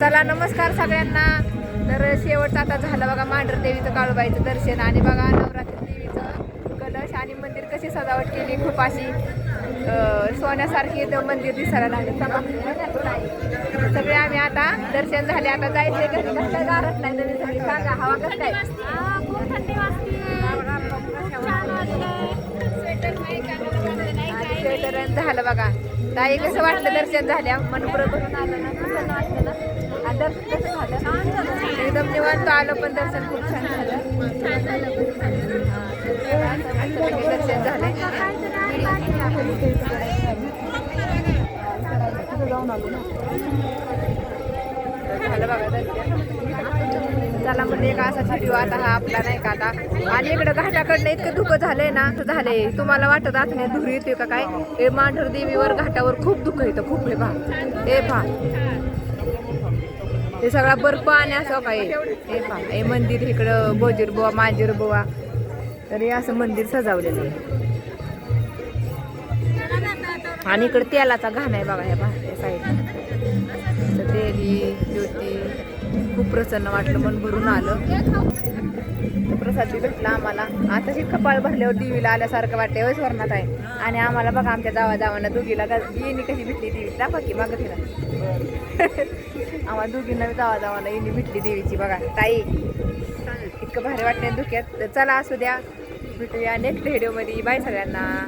चला नमस्कार सगळ्यांना. तर शेवटचं आता झालं बघा मांढर देवीचं काळूबाईचं दर्शन. आणि बघा नवरात्री देवीचं कलश आणि मंदिर कशी सजावट केली खूप अशी सोन्यासारखी मंदिर दिसायला लागले. सगळे आम्ही आता दर्शन झाले. आता जायचे घरी. कसं गारत नाही तरी सांगा हवा कसं आहे तर झालं बघा. ताई कसं वाटलं दर्शन झाल्या? मन भरून आलं ना? कसं वाटलं ना? दर्शन कसं झालं? एकदम निवांत आलं पण दर्शन खूप छान झालं. दर्शन झालं झालं बघा दर्शन. त्याला म्हणजे एक असा व्हिडिओ आता हा आपला नाही का आता. आणि इकडं घाटाकडनं इतकं धुकं झालंय ना असं झालंय. तुम्हाला वाटत आता धुरी येते का काय? हे मांढर देवीवर घाटावर खूप दुःख येतं खूप हे भा हे भा हे सगळा बर्फ आणि असं काय हे पहा. हे मंदिर इकडं बोजीर बुवा माजीर बुवा. तर हे असं मंदिर सजावलेलं आहे. आणि इकडे तेलाचा घाण आहे बघा ह्या बाहेर साईड तेली ज्योती. खूप प्रसन्न वाटलं मन भरून आलं. प्रसाद भेटला आम्हाला. आता जी कपाळ भरल्यावर देवीला आल्यासारखं वाटते होय स्वर्णात आहे. आणि आम्हाला बघा आमच्या जावा जावांना दोघीला येणी कशी भेटली देवीची दाखवा की मागं फिरा. आम्हाला दोघींना जावा जावांना येणी भेटली देवीची बघा. ताई इतकं भारी वाटते दुख्यात चला असू द्या. भेटूया नेक्स्ट व्हिडिओमध्ये बाय सगळ्यांना.